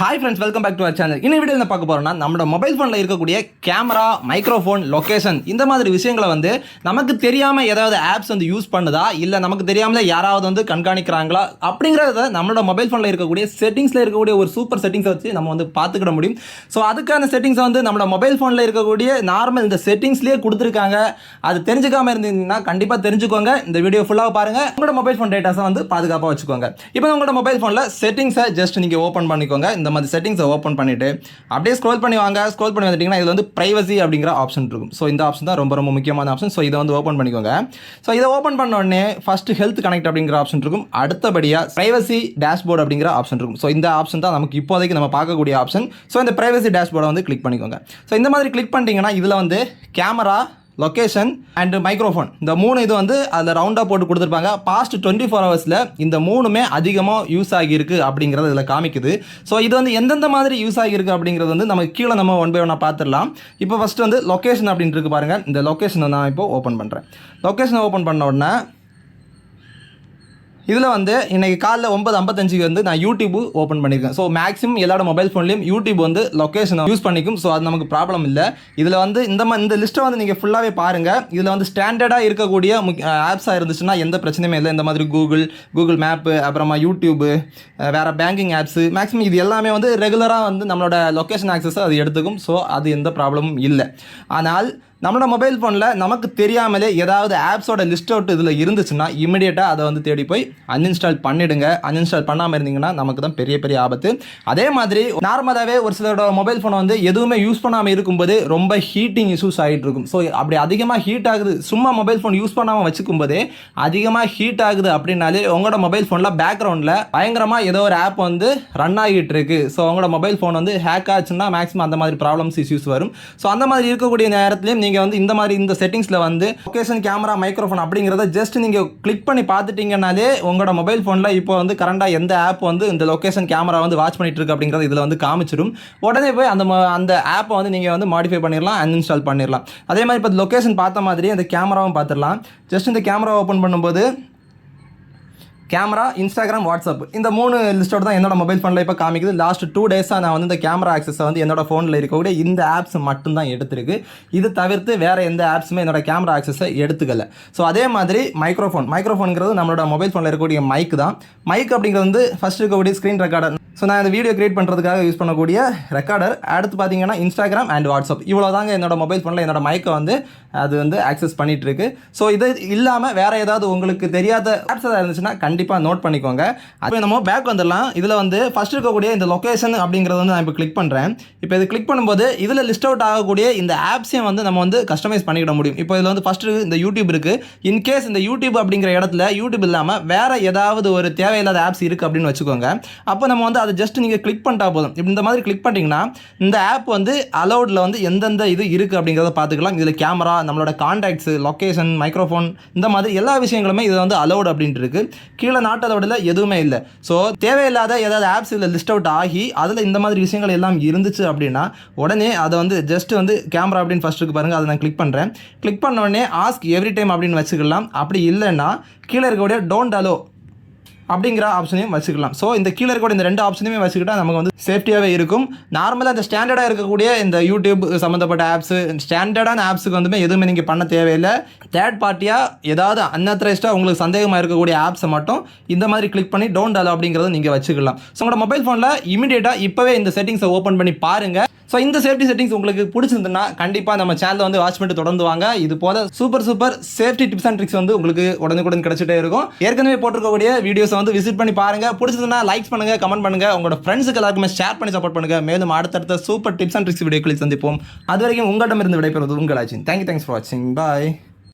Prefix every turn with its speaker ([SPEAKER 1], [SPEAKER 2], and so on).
[SPEAKER 1] Hi friends welcome back to our channel இந்த video என்ன பார்க்க போகிறோம்னா நம்மளோட மொபைல் ஃபோனில் இருக்கக்கூடிய கேமரா மைக்ரோஃபோன் லொக்கேஷன் இந்த மாதிரி விஷயங்களை வந்து நமக்கு தெரியாமல் ஏதாவது ஆப்ஸ் வந்து யூஸ் பண்ணுதா? இல்லை நமக்கு தெரியாமலே யாராவது வந்து கண்காணிக்கிறாங்களா? அப்படிங்கிறத நம்மளோட மொபைல் ஃபோனில் இருக்கக்கூடிய செட்டிங்ஸில் இருக்கக்கூடிய ஒரு சூப்பர் செட்டிங்ஸை வச்சு நம்ம வந்து பார்த்துக்கிட முடியும். ஸோ அதுக்கான செட்டிங்ஸை வந்து நம்மளோட மொபைல் ஃபோனில் இருக்கக்கூடிய நார்மல் இந்த செட்டிங்ஸ்லேயே கொடுத்துருக்காங்க. அது தெரிஞ்சுக்காமல் இருந்தீங்கன்னா கண்டிப்பாக தெரிஞ்சுக்கோங்க. இந்த வீடியோ ஃபுல்லாக பாருங்கள் உங்களோட மொபைல் ஃபோன் டேட்டாஸை வந்து பாதுகாப்பாக வச்சுக்கோங்க. இப்போ உங்களோட மொபைல் ஃபோனில் செட்டிங்ஸை ஜஸ்ட் நீங்கள் ஓப்பன் பண்ணிக்கோங்க. இந்த மாதிரி செட்டிங்ஸை ஓப்பன் பண்ணிவிட்டு அப்படியே ஸ்க்ரோல் பண்ணி வாங்க. ஸ்க்ரோல் பண்ணி வந்துட்டிங்கன்னா இதில் வந்து ப்ரைவசி அப்படிங்கிற ஆப்ஷன் இருக்கும். ஸோ இந்த ஆப்ஷன் தான் ரொம்ப ரொம்ப முக்கியமான ஆப்ஷன் ஸோ இதை வந்து ஓப்பன் பண்ணிக்கோங்க. ஸோ இதை ஓப்பன் பண்ண உடனே ஃபஸ்ட்டு ஹெல்த் கனெக்ட் அப்படிங்கிற ஆப்ஷன் இருக்கும். அடுத்தபடியாக ப்ரைவசி டேஷ்போர்ட் அப்படிங்கிற ஆப்ஷன் இருக்கும். ஸோ இந்த ஆப்ஷன் தான் நமக்கு இப்போதைக்கு நம்ம பார்க்கக்கூடிய ஆப்ஷன் ஸோ இந்த ப்ரைவசி டேஷ்போர்டை வந்து கிளிக் பண்ணிக்கோங்க. ஸோ இந்த மாதிரி கிளிக் பண்ணிட்டீங்கன்னா இதில் வந்து கேமரா லொக்கேஷன் அண்டு மைக்ரோஃபோன் இந்த மூணு இது வந்து அதில் ரவுண்டாக போட்டு கொடுத்துருப்பாங்க. பாஸ்ட் டுவெண்ட்டி ஃபோர் ஹவர்ஸில் இந்த மூணுமே அதிகமாக யூஸ் ஆகியிருக்கு அப்படிங்கிறது இதில் காமிக்குது. ஸோ இது வந்து எந்தெந்த மாதிரி யூஸ் ஆகியிருக்கு அப்படிங்கிறது வந்து நமக்கு கீழே நம்ம ஒன் பை ஒன்னாக பார்த்துடலாம். இப்போ ஃபஸ்ட்டு வந்து லொக்கேஷன் அப்படின்ட்டு இருக்கு பாருங்கள் இந்த லொக்கேஷனை நான் இப்போ ஓப்பன் பண்ணுறேன் லொக்கேஷனை ஓப்பன் பண்ண உடனே இதில் வந்து இன்றைக்கி காலைல ஒன்பது ஐம்பத்தஞ்சுக்கு வந்து நான் யூடியூப் ஓப்பன் பண்ணியிருக்கேன் ஸோ மேக்ஸிமம் எல்லாரோட மொபைல் ஃபோன்லேயும் யூடியூப் வந்து லொக்கேஷனை யூஸ் பண்ணிக்கும். ஸோ அது நமக்கு ப்ராப்ளம் இல்லை. இதில் வந்து இந்த மாதிரி இந்த லிஸ்ட்டை வந்து நீங்கள் ஃபுல்லாகவே பாருங்கள் இதில் வந்து ஸ்டாண்டர்டாக இருக்கக்கூடிய ஆப்ஸாக இருந்துச்சுன்னா எந்த பிரச்சனையுமே இல்லை. இந்த மாதிரி கூகுள் கூகுள் மேப்பு அப்புறமா யூடியூப்பு வேறு பேங்கிங் ஆப்ஸு மேக்ஸிமம் இது எல்லாமே வந்து ரெகுலராக வந்து நம்மளோட லொக்கேஷன் ஆக்சஸை அது எடுத்துக்கும். ஸோ அது எந்த ப்ராப்ளமும் இல்லை. ஆனால் நம்மளோட மொபைல் ஃபோனில் நமக்கு தெரியாமலே ஏதாவது ஆப்ஸோட லிஸ்ட் அவுட் இதில் இருந்துச்சுன்னா இமிடியேட்டாக அதை வந்து தேடி போய் அன்இன்ஸ்டால் பண்ணிடுங்க. அன்இன்ஸ்டால் பண்ணாமல் இருந்தீங்கன்னா நமக்கு தான் பெரிய பெரிய ஆபத்து. அதே மாதிரி நார்மலாகவே ஒரு சிலரோட மொபைல் ஃபோனை வந்து எதுவுமே யூஸ் பண்ணாமல் இருக்கும்போது ரொம்ப ஹீட்டிங் இஷ்யூஸ் ஆகிட்டு இருக்கும். ஸோ அப்படி அதிகமாக ஹீட் ஆகுது. சும்மா மொபைல் ஃபோன் யூஸ் பண்ணாமல் வச்சுக்கும் போதே அதிகமாக ஹீட் ஆகுது அப்படின்னாலே உங்களோட மொபைல் ஃபோனில் பேக்ரவுண்டில் பயங்கரமாக ஏதோ ஒரு ஆப் வந்து ரன் ஆகிட்டு இருக்கு. ஸோ உங்களோட மொபைல் ஃபோன் வந்து ஹேக் ஆச்சுன்னா மேக்ஸிமம் அந்த மாதிரி ப்ராப்ளம்ஸ் இஷ்யூஸ் வரும். ஸோ அந்த மாதிரி இருக்கக்கூடிய நேரத்துலையும் நீங்கள் வந்து இந்த மாதிரி இந்த செட்டிங்ஸில் வந்து லொக்கேஷன் கேமரா மைக்ரோஃபோன் அப்படிங்கிறத ஜஸ்ட் நீங்கள் கிளிக் பண்ணி பார்த்துட்டீங்கனாலே உங்களோட மொபைல் ஃபோனில் இப்போ வந்து கரண்டாக எந்த ஆப் வந்து இந்த லொக்கேஷன் கேமரா வந்து வாட்ச் பண்ணிட்டு இருக்கு அப்படிங்கிறது இதில் வந்து காமிச்சிடும் உடனே போய் அந்த ம- அந்த ஆப்பை வந்து நீங்கள் வந்து மாடிஃபை பண்ணிடலாம் அன்இன்ஸ்டால் பண்ணிடலாம் அதே மாதிரி இப்போ லொக்கேஷன் பார்த்த மாதிரி அந்த கேமராவும் பார்த்துடலாம் ஜஸ்ட் இந்த கேமரா ஓப்பன் பண்ணும்போது கேமரா இன்ஸ்டாகிராம் வாட்ஸ்அப் இந்த மூணு லிஸ்ட்டோட தான் என்னோட மொபைல் ஃபோனில் இப்போ காமிக்குது. லாஸ்ட் டூ டேஸாக நான் வந்து இந்த கேமரா ஆக்சஸை வந்து என்னோட ஃபோனில் இருக்கக்கூடிய இந்த ஆப்ஸ் மட்டும்தான் எடுத்திருக்கு. இது தவிர்த்து வேறு எந்த ஆப்ஸுமே என்னோட கேமரா ஆக்சஸை எடுத்துக்கல. ஸோ அதே மாதிரி மைக்ரோஃபோன் மைக்ரோஃபோனுங்கிறது நம்மளோட மொபைல் ஃபோனில் இருக்கக்கூடிய மைக் தான். மைக் அப்படிங்கிறது வந்து ஃபஸ்ட் இருக்கக்கூடிய ஸ்க்ரீன் ரெக்கார்டர் ஸோ நான் இந்த வீடியோ கிரியேட் பண்ணுறதுக்காக யூஸ் பண்ணக்கூடிய ரெக்கார்டர் அடுத்து பார்த்தீங்கன்னா இன்ஸ்டாகிராம் அண்ட் வாட்ஸ்அப் இவ்வளோ தாங்க என்னோட மொபைல் ஃபோனில் என்னோட மைக்கை வந்து அது வந்து ஆக்சஸ் பண்ணிட்டு இருக்கு ஸோ இது இல்லாமல் வேறு ஏதாவது உங்களுக்கு தெரியாத ஆப்ஸ் ஏதாவது இருந்துச்சுன்னா கண்டிப்பாக நோட் பண்ணிக்கோங்க. அப்போ நம்ம பேக் வந்துடலாம். இதில் வந்து ஃபர்ஸ்ட் இருக்கக்கூடிய இந்த லொக்கேஷன் அப்படிங்கிறது வந்து நான் இப்போ கிளிக் பண்ணுறேன் இப்போ இது கிளிக் பண்ணும்போது இதில் லிஸ்ட் அவுட் ஆகக்கூடிய இந்த ஆப்ஸையும் வந்து நம்ம வந்து கஸ்டமைஸ் பண்ணிக்கிட முடியும். இப்போ இதில் வந்து ஃபஸ்ட்டு இந்த யூடியூப் இருக்குது இன்கேஸ் இந்த யூடியூப் அப்படிங்கிற இடத்துல யூடியூப் இல்லாமல் வேறு ஏதாவது ஒரு தேவையில்லாத ஆப்ஸ் இருக்குது அப்படின்னு வச்சுக்கோங்க. அப்போ நம்ம வந்து அதை ஜஸ்ட் நீங்கள் கிளிக் பண்ணிட்டா போதும். இந்த மாதிரி கிளிக் பண்ணிட்டீங்கன்னா இந்த ஆப் வந்து அலௌடில் வந்து எந்தெந்த இது இருக்குது அப்படிங்கிறத பார்த்துக்கலாம். இதில் கேமரா நம்மளோட காண்டாக்ட்ஸு லொக்கேஷன் மைக்ரோஃபோன் இந்த மாதிரி எல்லா விஷயங்களுமே இது வந்து அலௌட் அப்படின்ட்டு இருக்குது கீழே நாட்டு அலௌடில் எதுவுமே இல்லை. ஸோ தேவையில்லாத ஏதாவது ஆப்ஸ் இதில் லிஸ்ட் அவுட் ஆகி அதில் இந்த மாதிரி விஷயங்கள் எல்லாம் இருந்துச்சு அப்படின்னா உடனே அதை வந்து ஜஸ்ட் வந்து கேமரா அப்படின்னு ஃபஸ்ட் இருக்கு பாருங்கள் அதை நான் கிளிக் பண்ணுறேன் கிளிக் பண்ண உடனே ஆஸ்க் எவ்ரி டைம் அப்படின்னு வச்சுக்கலாம். அப்படி இல்லைன்னா கீழே இருக்கக்கூடிய டோன்ட் அலோ அப்படிங்கிற ஆப்ஷனையும் வச்சுக்கலாம். ஸோ இந்த கீழே இருக்கக்கூடிய இந்த ரெண்டு ஆப்ஷனையுமே வச்சுக்கிட்டால் நமக்கு வந்து சேஃப்டியாகவே இருக்கும். நார்மலாக இந்த ஸ்டாண்டர்டாக இருக்கக்கூடிய இந்த யூடியூப் சம்மந்தப்பட்ட ஆப்ஸு ஸ்டாண்டர்டான ஆப்ஸுக்கு வந்துமே எதுவுமே நீங்கள் பண்ண தேவையில்லை. தேர்ட் பார்ட்டியாக ஏதாவது அன்அத்தரைஸ்டாக உங்களுக்கு சந்தேகமாக இருக்கக்கூடிய ஆப்ஸை மட்டும் இந்த மாதிரி கிளிக் பண்ணி டோன்ட் அலோ அப்படிங்கிறத நீங்கள் வச்சுக்கலாம். ஸோ உங்களோட மொபைல் ஃபோனில் இமீடியட்டாக இப்போவே இந்த செட்டிங்ஸை ஓப்பன் பண்ணி பாருங்கள் ஸோ இந்த சேஃப்டி செட்டிங்ஸ் உங்களுக்கு பிடிச்சிருந்துன்னா கண்டிப்பாக நம்ம சேனலில் வந்து வாட்ச் பண்ணிட்டு தொடர்ந்து வாங்க. இது போல super super safety tips and tricks வந்து உங்களுக்கு உடனுக்குடன் கிடைச்சிட்டே இருக்கும். ஏற்கனவே போட்டிருக்கக்கூடிய வீடியோஸை வந்து விசிட் பண்ணி பாருங்க. பிடிச்சதுன்னா லைக் பண்ணுங்க கமெண்ட் பண்ணுங்க. உங்களோட ஃப்ரெண்ட்ஸுக்கு எல்லாருக்குமே ஷேர் பண்ணி சப்போர்ட் பண்ணுங்க. மேலும் அடுத்தடுத்த சூப்பர் டிப்ஸ் அண்ட் ட்ரிக்ஸ் வீடியோக்களை சந்திப்போம். அது வரைக்கும் உங்களிடமிருந்து விடைபெறுவது உங்கள் ஆச்சு தேங்க்யூ தேங்க்ஸ் ஃபார் வாட்சிங் பாய்